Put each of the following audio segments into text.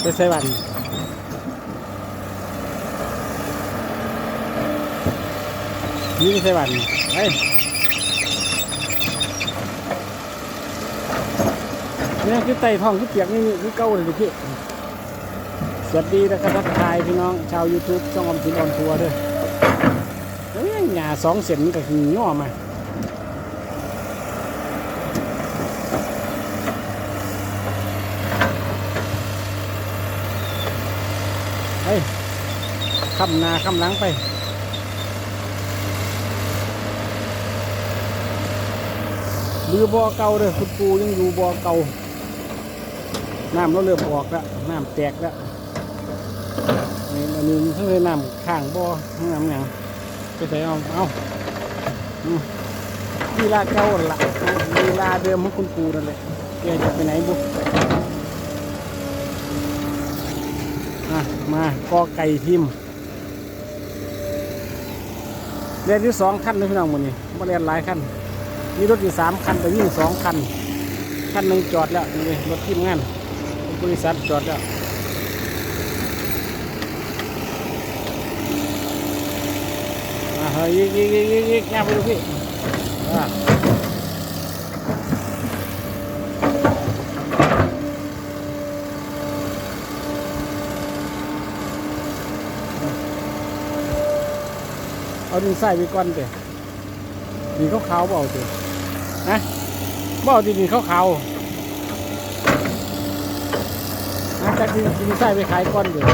ไปใส่บันนี่ไปใส่บันไปเนี่ยคือไต่ท้องคือเปียกนี่คือเก้าเลยพี่สวัสดีนะครับทักทายพี่น้องชาว YouTube ช่องอมสินออนทัวร์ด้วยเอ้ยหญ้าสองเส้นก็คือย่อมา คำนาคำหลังไปบือบ่อเก่าเลยคุณปูยังอยู่บ่อเก่าน้ำเราเริ่มออกแล้วน้ำแตกแล้วนี่อันนี้ทั้งเลยน้ำข้างบ่อทั้งน้ำหยังไปใส่เอาเอาอืมลีลาเก่าละลีลาเดิมของคุณปูนั่นแหละแกจะไปไหนบุอะมา กอไก่ทิม เรียนที่สองขั้นนะพี่น้องมันนี่มาเรียนหลายขั้นมีรถอยู่สามคันแต่วิ่งสองคันคันหนึ่งจอดแล้วนี่รถทีมงานบริษัทจอดแล้วอ่าเฮ้ยยิกยิกยิกยิกยิกง่ายไปดูพี่ เอาดินใส่ไปก่อนเถอะดินขาวๆเปล่าเถอะนะบ่เอาดินขาวๆนะจากดินดินใส่ไปขายก่อนเถอะ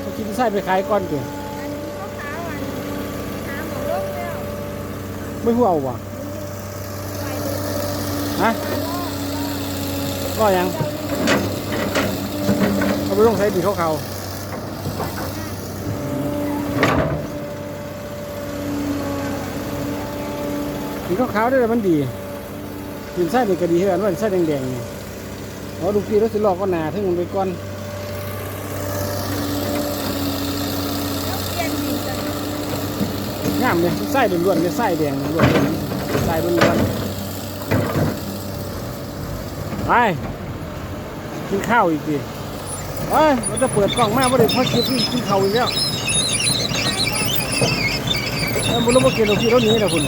เอาดินใส่ไปขายก่อนเถอะไม่หัวเอาวะฮะก็ยังเอาไปลงใส่ดินขาวๆ กินขาวๆได้เลยมันดีกินไส้เด็กก็ดีเท่านั้นว่าไส้แดงๆนี่เอาดูพี่รถสิลอกก็หนาถึงมันไปก่อนงามเลยไส้ล้วนๆเลยไส้แดงล้วนๆไส้ล้วนๆไปกินข้าวอีกดิไปเราจะเปิดกล้องมากว่าเด็กพอคลิปนี่กินข้าวอีกแล้วเอ้ยบุรุษมากินเราพี่รถนี้นะคุณ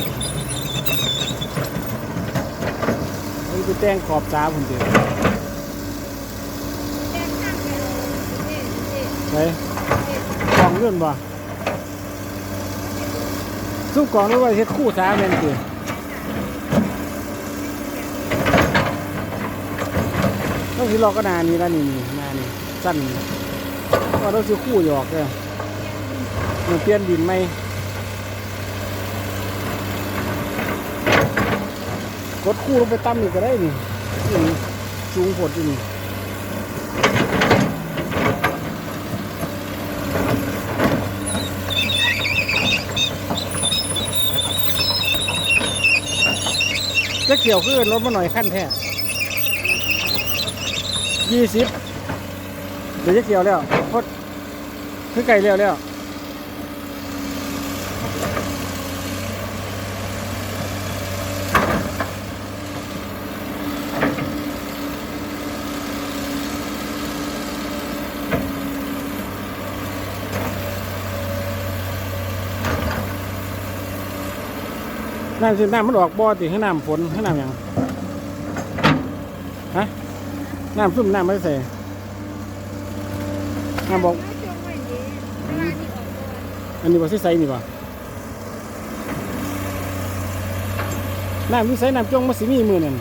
มัน ไปแต่งขอบตาผมเดียวไปกล่องเลื่อนบ่สู้กล่องแล้วไว้เฮ็ดคู่ตาแม่นติต้องสิลอกก็นานนี่แล้วนี่นี่นานี่สั้นนี่ก็ต้องสิคู่หยอกเลยมันเปลี่ยนดินไหม กดคู่ลงไปตั้มอีกก็ได้นี่นี่สูงผดอยู่นี่จะเกี่ยวขึ้นรถมาหน่อยขั้นแท้ยี่สิบเดี๋ยวจะเกี่ยวแล้วพดคือไก่แล้วแล้ว น้ำสิน้ำมันออกบ่อติให้น้ำฝนให้น้ำหยังฮะน้ำซุ่มน้ำไม่ใส่น้ำบอกอันนี้บ่ใส่ใส่นี่บ่น้ำที่ใส่น้ำจงมาสิมีมือนั่น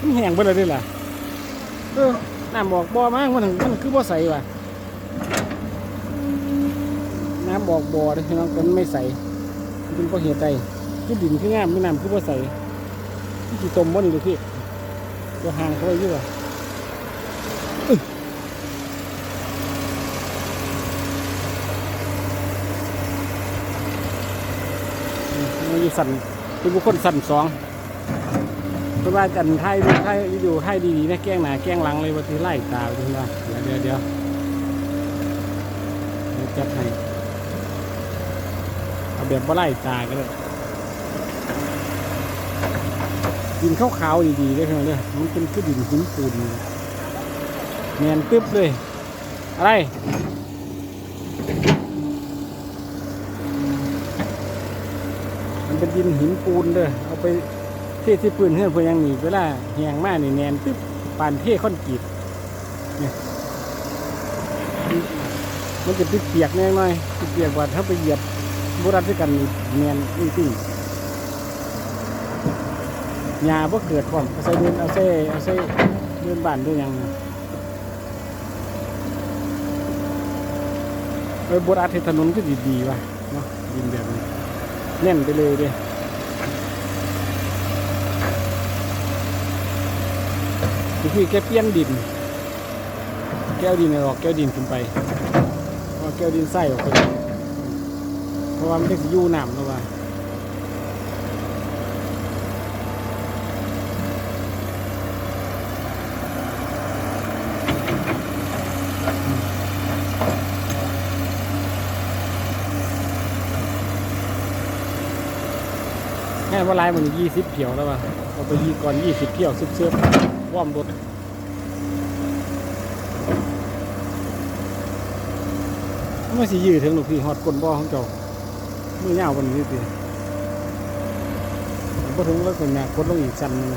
มันแห้งไปเลยด้ล่ะเออน้ำบอกบ่อมามันมันคือบ่อใส่ว่ะน้ำบอกบ่อเลยน้องมันไม่ใส่มันเป็นเพราะเหตุใด คือดินคืองามไม่น้ำคือว่าใสที่ตมบ่นี่เลยพี่ตัวห่างเขาไว้อยู่อะอึ๊ะอืมมันอยู่สั่นเป็นบุคคลสั่นสองเพราะว่ากันไทยดูไทยอยู่ไทยดีๆนะแก้งหนาแก้งหลังเลยว่าที่ไล่ตาว่าเดี๋ยวเดี๋ยวเดี๋ยวเดี๋ยวจัดให้เอาแบบว่าไล่ตาก็เลย ดินขาวๆดีๆได้เท่านั้นเลยมันเป็นคือดินหินปูนเนียนตึ๊บเลย อะไรมันเป็นดินหินปูนเด้อเอาไปเทที่ปืนเฮือนเพื่อยังหนีเวลาแหงมากนี่แนนตึ๊บปานเทคอนกรีตเนี่ยมันจะเปียกแน่หน่อยเปียกกว่าถ้าไปเหยียบบุรัดด้วยกันนี่แนนจริงๆ หญ้าบ่เกิดความเอาใส่เดินเอาใส่เอาใส่เดินบ้านด้วยยังนะไปบุรัดที่ถนนก็ดีๆว่ะเนาะดินแบบนี้แน่นไปเลยเด้คือพี่แกเปลี่ยนดิน แก้วดินออกแก้วดินขึ้นไปเอาแก้วดินใส่ออกไปเลยเพราะว่ามันเป็นสิอยูน้ำแล้วว่า ว่าลายมันยี่สิบเที่ยวแล้วว่ะเราไปยีก่อนยี่สิบเที่ยวซึบๆว่อมรถมันสิยืดถึงหนูพี่หอดกลนบ่อของเจ้ามือยาวันนี้สิพอถึงแล้วก็แม่กดลงอีกชั้นนึง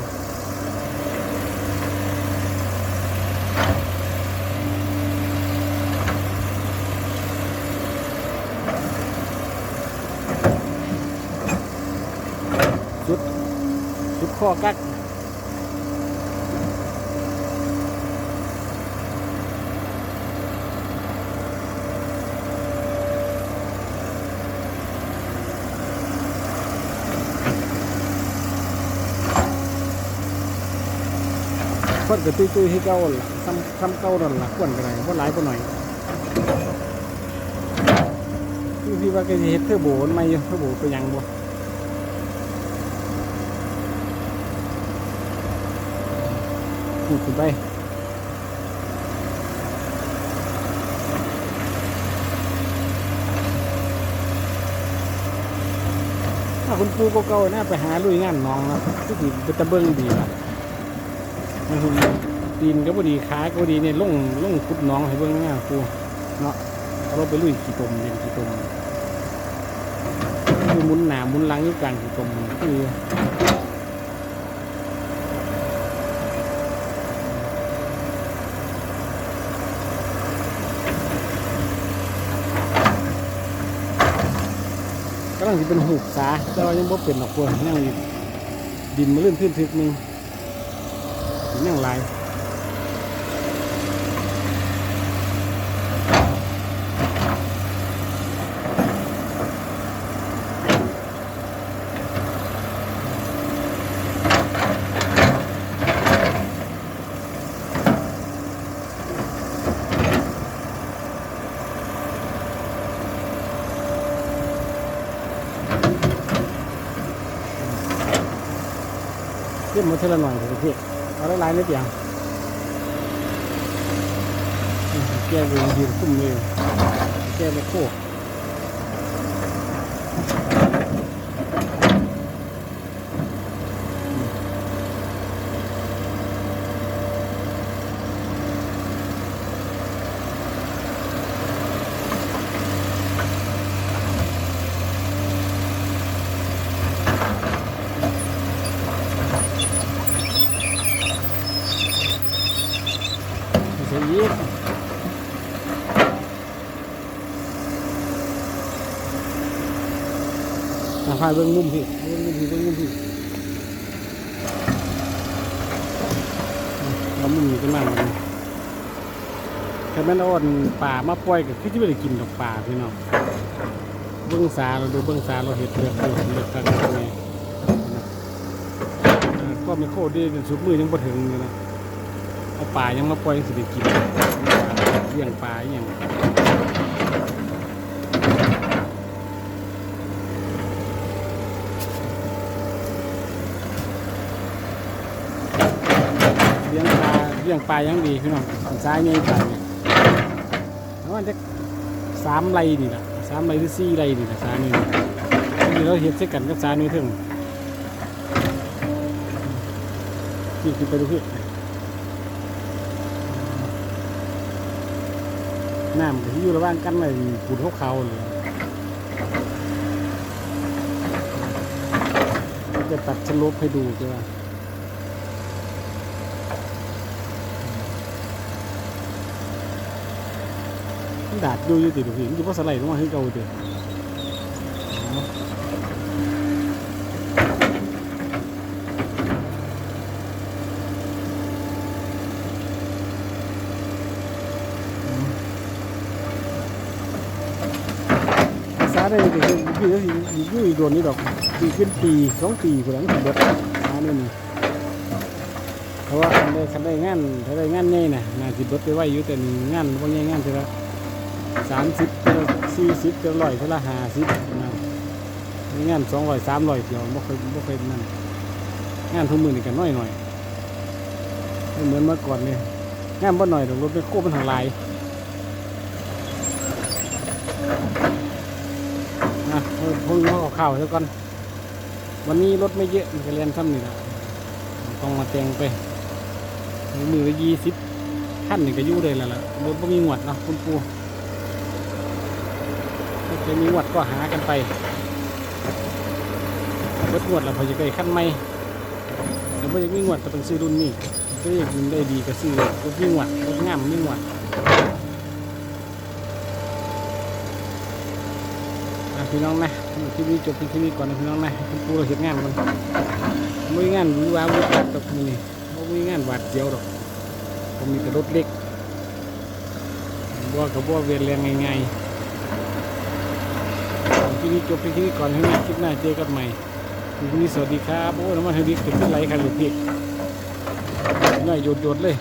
ข้อกักคนก็ตุ้ยตุยๆให้เก่าล่ะซ้ำซ้ำเก่านั่นล่ะควรก็ได้บ่หลายบ่าหน่อยคือพี่ว่าแกสิเฮ็ดเทอร์โบมันใหม่อยู่เทอร์โบไปยังบ่ พูดขึ้นไปถ้าคุณปูเก่าๆน่าไปหาลุยงานน้องนะคือสิเป็นตะเบิ่งดีละมันหุ่นตีนก็พอดีขาก็พอดีเนี่ยล่งล่งขุดน้องให้เบิ่งง่ายครูเนาะเราไปลุยขี้ตมเล่นขี้ตมคือมุนหนามุนหลังยู่กางขี้ตมคือ ก็ต้องสิเป็นหูบสาแต่ว่ายังบ่เป็นหรอกพวกยังอยู่ดินมาเลื่อนขึ้นทึกนึงนั่งลาย รียกมาเท่าหน่อยเถอะพี่เอาละลายนิดเดียวแก้วยืนยืนคุ้มเลยแก้วไม่โค้ ม่ใช่ยีดมาพายเบิ้งมุมพี่เบิ้งมุมพี่เบิ้งมุมพี่เรามุมนี้กันมากเลยแค่แม่นอ่อนป่ามาปล่อยกับคือที่ไม่ได้กินดอกป่าพี่น้องเบิ้งสาเราดูเบิ้งสาเราเห็ดเลือกเลือกเลือกกันไงก็ไม่โคตรดีสุดมือยังบ่ถึงเลยนะ เอาปลายังมาปล่อยสิได้กินเลี้ยงปลาอย่างเลี้ยงปลาเลี้ยงปลายังดีพี่น้องอันซ้ายใหญ่ปลาเนี่ยแล้วมันจะสามไรนี่แหละสามไรหรือสี่ไรนี่แหละสานี่นี่เราเห็นใส่กันกับสานี่ถึงนี่คือไปดูพี่ น้ำก็ที่อยู่ระหว่างกันเลยปูนเขาเขาเลยจะตัดชลบให้ดูจ้ะดาดดูอยู่ติดูสินอยู่เพราะสไลด์ลงมาให้เก่าติอ๋อ ภาษา ได้ก็คือคืออยู่อีกโดนนี่ดอกปีขึ้นปีสองปีคนหลังถึงเบิดหาเนี่ยนี่เพราะว่าคันได้คันได้งานถ้าได้งานใหญ่น่ะน่าสิเบิดไปไว้อยู่แต่นี่งานบ่ใหญ่งานเท่าละสามสิบเท่าสี่สิบเท่าละร้อยเท่าละห้าสิบนะงานสองร้อยสามร้อยเดียวบ่เคยบ่เคยนั่นงานทุกมือนี่กันน้อยหน่อยไม่เหมือนเมื่อก่อนเนี่ยงานบ่หน่อยดอกรถไปโค้มันทางลาย อะพุ่งเข้าข่าวแล้วก่อนวันนี้รถไม่เยอะมันก็เรียนซ้ำนี่แหละต้องมาแต่งไปมือละยี่สิบขั้นนี่ก็ยู่เลยแล้วล่ะรถไม่มีหวดเนาะคุณปูถ้าจะมีหวดก็หากันไปรถหวดเราพอจะได้ขั้นไม่แต่ไม่อยากมีหวดก็ต้องซื้อรุ่นนี้ก็อยากได้ดีก็ซื้อรถมีหวดรถงามมีหวด อะ พี่น้องนะที่นี้จบที่นี้ก่อนนะพี่น้องนะคุณปูเราเห็นงานมันไม่งานวิวาวิจัดดอกมือนี่ไม่มีงานหวาดเสียวดอกผมมีแต่รถเล็กบัวกับบัวเวียนแรงง่ายๆที่นี้จบที่นี้ก่อนที่นี้คลิปหน้าเจอกันใหม่ที่นี้สวัสดีครับโอ้น้ำมันเฮลิคขึ้นไหลคันหรือพี่ง่ายโยดๆเลย